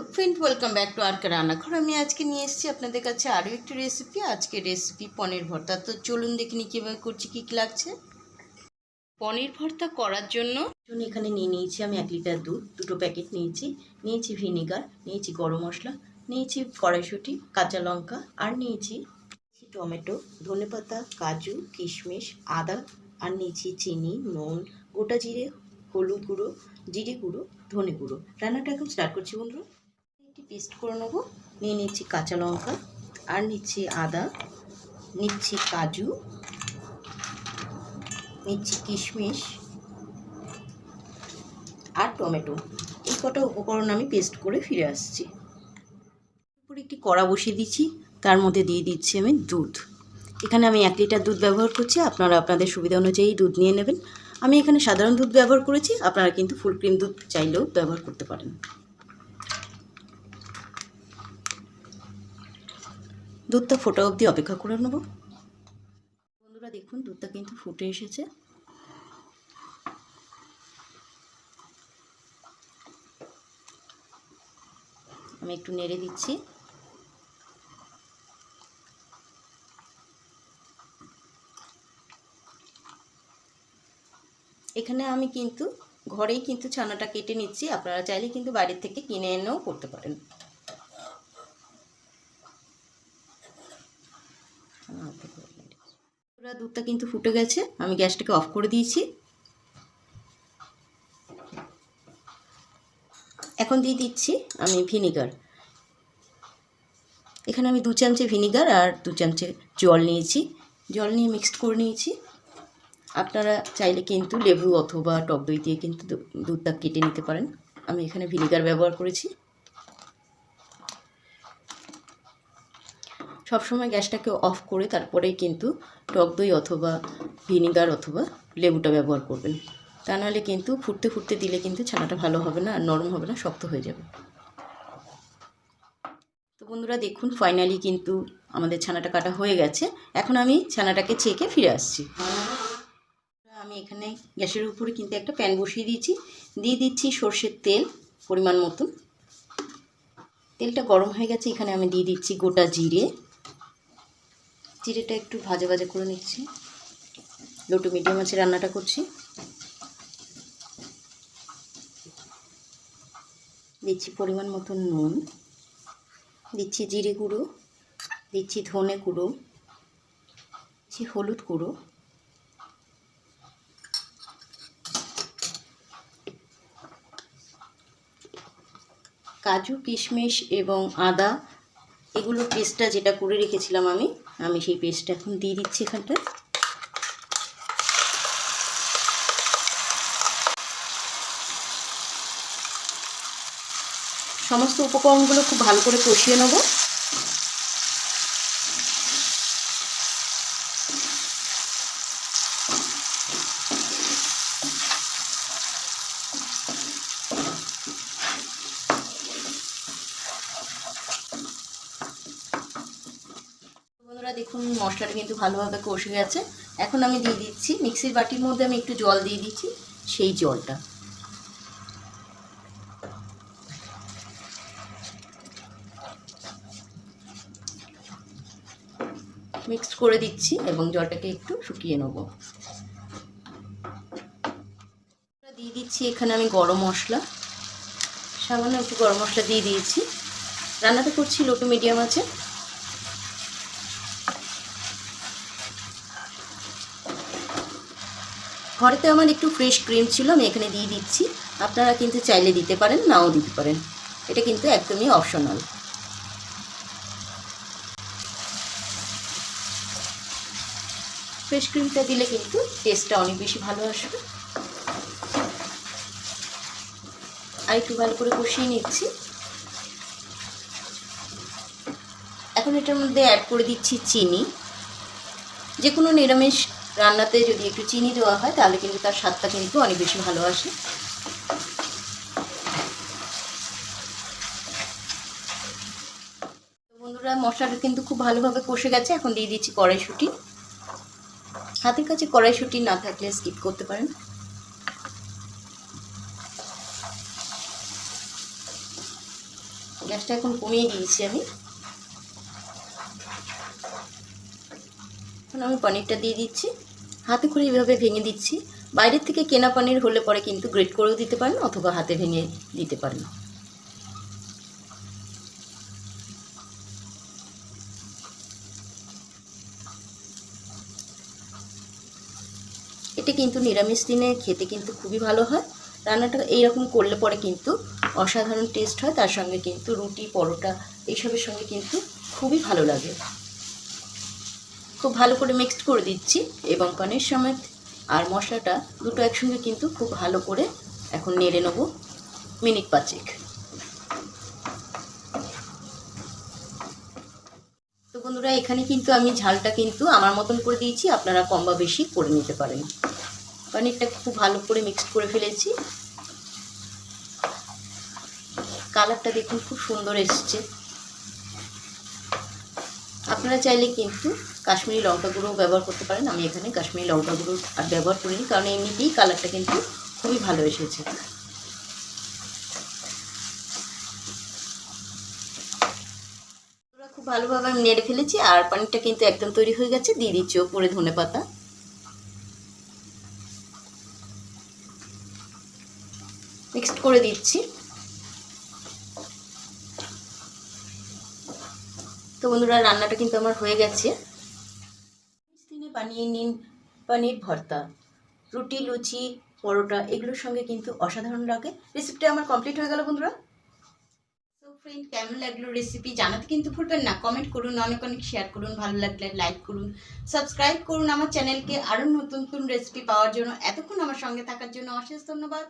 Hello friend welcome back to RK রান্নাঘর আমি আজকে নিয়ে এসেছি আপনাদের কাছে আরও একটি রেসিপি আজকে রেসিপি পনির ভর্তা। তো চলুন দেখিনি কীভাবে করছি, কী কী লাগছে। পনির ভর্তা করার জন্য এখানে নিয়ে নিয়েছি আমি এক লিটার দুধ, দুটো প্যাকেট নিয়েছি। নিয়েছি ভিনেগার, নিয়েছি গরম মশলা, নিয়েছি কড়াইশুঁটি, কাঁচা লঙ্কা, আর নিয়েছি টমেটো ধনেপাতা কাজু, কিশমিশ, আদা, আর নিয়েছি চিনি, নুন, গোটা জিরে, হলুদ গুঁড়ো, জিরে গুঁড়ো, ধনে গুঁড়ো। রান্নাটা এখন স্টার্ট করছি বন্ধুরা। পেস্ট করে নেব। নিয়ে নিচ্ছি কাঁচা লঙ্কা আর নিচ্ছি আদা, নিচ্ছি কাজু, নিচ্ছি কিশমিশ আর টমেটো। এই কটা উপকরণ আমি পেস্ট করে ফিরে আসছি। উপরে একটি কড়া বসিয়ে দিচ্ছি, তার মধ্যে দিয়ে দিচ্ছি আমি দুধ। এখানে আমি এক লিটার দুধ ব্যবহার করছি, আপনারা আপনাদের সুবিধা অনুযায়ী দুধ নিয়ে নেবেন। আমি এখানে সাধারণ দুধ ব্যবহার করেছি, আপনারা কিন্তু ফুল ক্রিম দুধ চাইলেও ব্যবহার করতে পারেন। দুধটা ফোটা অবধি অপেক্ষা করে নেব। বন্ধুরা দেখুন, দুধটা কিন্তু ফুটে এসেছে। আমি একটু নেড়ে দিচ্ছি। এখানে আমি কিন্তু ঘরেই কিন্তু ছানাটা কেটে নিচ্ছি। আপনারা চাইলে কিন্তু বাইরের থেকে কিনে এনেও করতে পারেন। পুরো দুধটা কিন্তু ফুটে গেছে, আমি গ্যাসটাকে অফ করে দিয়েছি। এখন দিয়ে দিচ্ছি আমি ভিনিগার। এখানে আমি দু চামচে ভিনিগার আর দু চামচে জল নিয়েছি। জল নিয়ে মিক্সড করে নিয়েছি। আপনারা চাইলে কিন্তু লেবু অথবা টক দই দিয়ে কিন্তু দুধটা কেটে নিতে পারেন। আমি এখানে ভিনিগার ব্যবহার করেছি। সবসময় গ্যাসটাকে অফ করে তারপরেই কিন্তু টক দই অথবা ভিনিগার অথবা লেবুটা ব্যবহার করবেন। তা নাহলে কিন্তু ফুটতে ফুটতে দিলে কিন্তু ছানাটা ভালো হবে না আর নরম হবে না, শক্ত হয়ে যাবে। তো বন্ধুরা দেখুন ফাইনালি কিন্তু আমাদের ছানাটা কাটা হয়ে গেছে। এখন আমি ছানাটাকে ছেঁকে ফিরে আসছি। আমি এখানে গ্যাসের উপরে কিন্তু একটা প্যান বসিয়ে দিয়েছি। দিয়ে দিচ্ছি সর্ষের তেল পরিমাণ মতন। তেলটা গরম হয়ে গেছে, এখানে আমি দিয়ে দিচ্ছি গোটা জিরে। জিরেটা একটু ভাজা ভাজা করে নিচ্ছি। লো টু মিডিয়াম আছে রান্নাটা করছি। দিচ্ছি পরিমাণ মতন নুন। দিচ্ছি জিরে গুঁড়ো। দিচ্ছি ধনে গুঁড়ো। দিচ্ছি হলুদ গুঁড়ো। কাজু, কিশমিশ এবং আদা এগুলোর পেস্টটা যেটা করে রেখেছিলাম আমি আমি সেই পেস্টটা এখন দিয়ে দিচ্ছি এখানটা। সমস্ত উপকরণগুলো খুব ভালো করে কষিয়ে নেব। বন্ধুরা দেখুন, মশলাটা কিন্তু ভালোভাবে কষে গেছে। এখন আমি দিয়ে দিচ্ছি, মিক্সির বাটির মধ্যে আমি একটু জল দিয়ে দিচ্ছি, সেই জলটা। মিক্সড করে দিচ্ছি এবং জলটাকে একটু শুকিয়ে নেব। দিয়ে দিচ্ছি, এখানে আমি গরম মশলা। সামান্য একটু গরম মশলা দিয়ে দিয়েছি। রান্নাটা করছি লোটো মিডিয়াম আছে। ঘরেতে আমার একটু ফ্রেশ ক্রিম ছিল, আমি এখানে দিয়ে দিচ্ছি। আপনারা কিন্তু চাইলে দিতে পারেন, নাও দিতে পারেন। এটা কিন্তু একদমই অপশনাল ফ্রেশ ক্রিমটা দিলে কিন্তু টেস্টটা অনেক বেশি ভালো আসবে। আর একটু ভালো করে কষিয়ে নিচ্ছি। এখন এটার মধ্যে অ্যাড করে দিচ্ছি চিনি। যে কোনো নিরামিষ রান্নাতে যদি একটু চিনি দেওয়া হয়, তাহলে কিন্তু তার স্বাদটা কিন্তু অনেক বেশি ভালো আসে। বন্ধুরা, মশলাটা কিন্তু খুব ভালোভাবে কষে গেছে, এখন দিয়ে দিচ্ছি কড়াইশুঁটি। হাতের কাছে কড়াইশুঁটি না থাকলে স্কিপ করতে পারেন। গ্যাসটা এখন কমিয়ে দিয়েছি আমি। এখন আমি পনিরটা দিয়ে দিচ্ছি। হাতে করে এইভাবে ভেঙে দিচ্ছি। বাইরের থেকে কেনা পনির হলে পরে কিন্তু গ্রেট করেও দিতে পারেন অথবা হাতে ভেঙে দিতে পারেন। এটা কিন্তু নিরামিষ দিনে খেতে কিন্তু খুবই ভালো হয়। রান্নাটা এইরকম করলে পরে কিন্তু অসাধারণ টেস্ট হয়। তার সঙ্গে কিন্তু রুটি, পরোটা, এইসবের সঙ্গে কিন্তু খুবই ভালো লাগে। খুব ভালো করে মিক্সড করে দিচ্ছি এবং পনির সমেত আর মশলাটা দুটো একসঙ্গে কিন্তু খুব ভালো করে এখন নেড়ে নেব মিনিট পাঁচেক। তো বন্ধুরা, এখানে কিন্তু আমি ঝালটা কিন্তু আমার মতন করে দিয়েছি, আপনারা কম বা বেশি করে নিতে পারেন। পনিরটা খুব ভালো করে মিক্সড করে ফেলেছি। কালারটা দেখুন খুব সুন্দর এসছে। আপনারা চাইলে কিন্তু কাশ্মীরি লঙ্কা গুঁড়ো ব্যবহার করতে পারেন। আমি এখানে কাশ্মীরি লঙ্কা গুঁড়ো আর ব্যবহার করিনি, কারণ এমনিতেই কালারটা কিন্তু খুবই ভালো এসেছে। খুব ভালোভাবে আমি নেড়ে ফেলেছি আর পানিটা কিন্তু একদম তৈরি হয়ে গেছে। দিয়ে দিচ্ছি ওপরে ধনে পাতা। মিক্সড করে দিচ্ছি। তো বন্ধুরা রান্নাটা কিন্তু আমার হয়ে গেছে। দিনে বানিয়ে নিন পনির ভর্তা। রুটি লুচি পরোটা এগুলোর সঙ্গে কিন্তু অসাধারণ লাগে। রেসিপিটা আমার কমপ্লিট হয়ে গেল বন্ধুরা। তো ফ্রেন্ড কেমন লাগল রেসিপি জানাতে কিন্তু ভুলবেন না। কমেন্ট করুন অনেক অনেক শেয়ার করুন। ভালো লাগলে লাইক করুন। সাবস্ক্রাইব করুন আমার চ্যানেলকে আরও নতুন নতুন রেসিপি পাওয়ার জন্য। এতক্ষণ আমার সঙ্গে থাকার জন্য অশেষ ধন্যবাদ।